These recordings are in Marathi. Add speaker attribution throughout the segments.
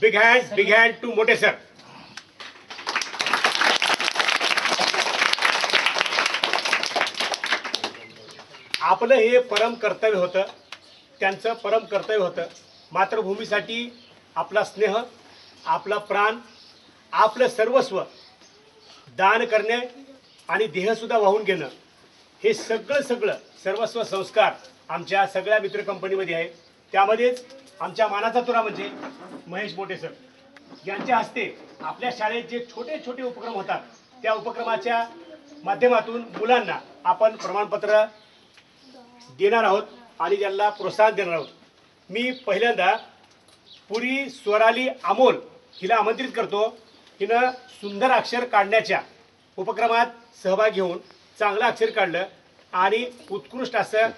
Speaker 1: Big hand big hand to मोठे सर आपलं हे परम कर्तव्य होतं. त्यांचं परम कर्तव्य होतं. मातृभूमीसाठी आपला स्नेह आपला प्राण आपलं सर्वस्व दान करणे आणि देहसुद्धा वाहून घेणं. हे सगळं सगळं सर्वस्व संस्कार आमच्या सगळ्या मित्र कंपनीमध्ये आहे. त्यामध्येच आमच्या मानाचा तुरा म्हणजे महेश मोठे सर. यांच्या हस्ते आपल्या शाळेत जे छोटे छोटे उपक्रम होतात त्या उपक्रमाच्या माध्यमातून मुलांना आपण प्रमाणपत्र देणार आहोत आणि त्यांना प्रोत्साहन देणार आहोत. मी पहिल्यांदा पुरी स्वराली अमोल हिला आमंत्रित करतो. हिनं सुंदर अक्षर काढण्याच्या उपक्रमात सहभाग घेऊन चांगलं अक्षर काढलं आणि उत्कृष्ट असं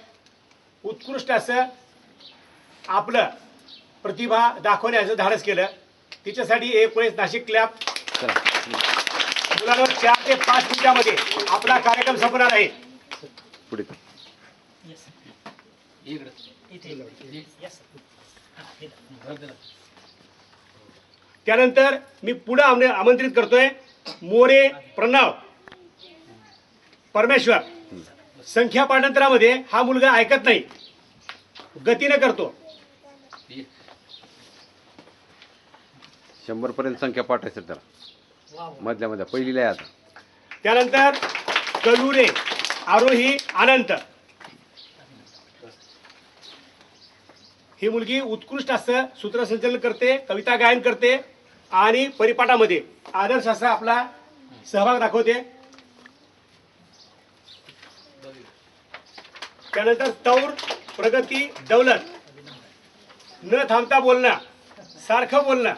Speaker 1: उत्कृष्ट असं आपलं प्रतिभा दाखवण्याचं धाडस केलं. तिच्यासाठी एक वेळेस नाशिक
Speaker 2: चला.
Speaker 1: मुलांवर चार ते पाच मिनिटामध्ये आपला कार्यक्रम संपणार आहे.
Speaker 2: पुढे.
Speaker 1: त्यानंतर मी पुढे आमंत्रित करतोय मोरे प्रणव परमेश्वर. संख्या पाठांतरामध्ये हा मुलगा ऐकत नाही. गतीनं करतो.
Speaker 2: शंभर पर्यंत संख्या पाठायचं त्याला मधल्या मधल्या. पहिलीला आहे आता.
Speaker 1: त्यानंतर कलुरे आरोही अनंत. ही मुलगी उत्कृष्ट असं सूत्रसंचलन करते कविता गायन करते आणि परिपाठामध्ये आदर्श असा आपला सहभाग दाखवते. त्यानंतर तौर प्रगती दौलत. न थांबता बोलणं सारखं बोलणं.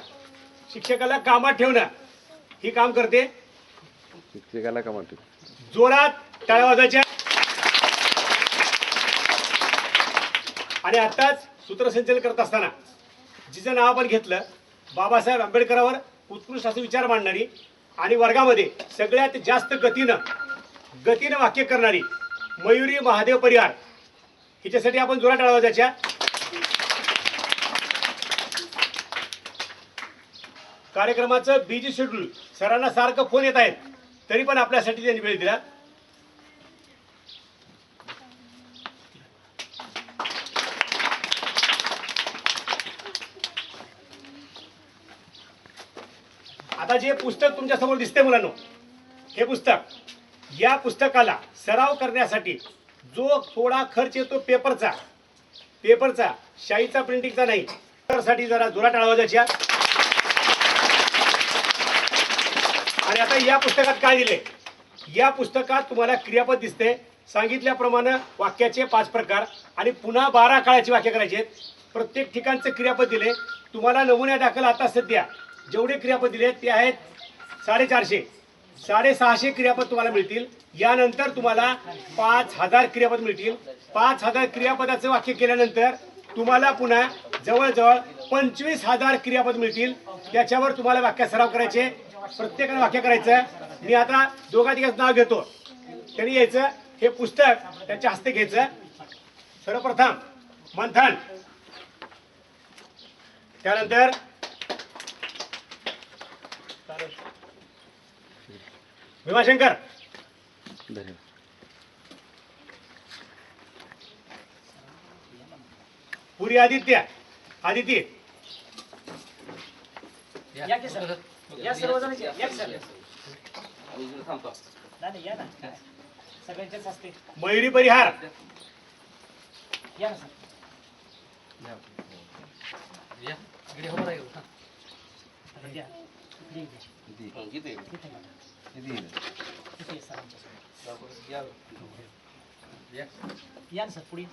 Speaker 1: शिक्षकाला कामात ठेवणं. ही काम करते.
Speaker 2: शिक्षकाला का म्हणतो
Speaker 1: जोरात टाळ्या वाजायच्या आणि आताच सूत्रसंचलन करत असताना जिचं नाव आपण घेतलं बाबासाहेब आंबेडकरांवर उत्कृष्ट असे विचार मांडणारी आणि वर्गामध्ये सगळ्यात जास्त गतीनं गतीनं वाक्य करणारी मयुरी महादेव परिहार. हिच्यासाठी आपण जोरात टाळ्या वाजायच्या कार्यक्रमाचं बिझी शेड्यूल सरांना सारखं फोन येत आहेत. तरी पण आपल्यासाठी त्यांनी वेळ दिला. आता जे पुस्तक तुमच्यासमोर दिसते मुलांनो हे पुस्तक या पुस्तकाला सराव करण्यासाठी जो थोडा खर्च येतो पेपरचा पेपरचा शाईचा प्रिंटिंगचा नाही साठी जरा जोरात आवाजाच्या आणि आता या पुस्तकात काय दिले या पुस्तकात तुम्हाला क्रियापद दिसते सांगितल्याप्रमाणे वाक्याचे पाच प्रकार आणि पुन्हा बारा काळाची वाक्य करायची आहेत. प्रत्येक ठिकाणचे क्रियापद दिले तुम्हाला नमुन्या दाखल आता सध्या. जेवढे क्रियापद दिले ते आहेत साडेचारशे. साडेसहाशे क्रियापद तुम्हाला मिळतील. यानंतर तुम्हाला पाच हजार क्रियापद मिळतील. पाच हजार क्रियापदाचं वाक्य केल्यानंतर तुम्हाला पुन्हा जवळजवळ पंचवीस हजार क्रियापद मिळतील. त्याच्यावर तुम्हाला वाक्य सराव करायचे. प्रत्येकाने वाक्य करायचं. मी आता दोघा तिघांचं नाव घेतो. त्यांनी यायचं. हे पुस्तक त्यांच्या हस्ते घ्यायचं. सर्वप्रथम मंथन. त्यानंतर भीमाशंकर. पुरी आदित्य. आदिती.
Speaker 3: या. की सर? या सर्वजण या की सर? नाही नाही, या ना. सगळ्यांच्याच असते
Speaker 1: मयुरी परिहार.
Speaker 3: या ना सर. द्या. इकडे. इथे या. इथे या. सरांच्या समोर. या ना सर पुढे.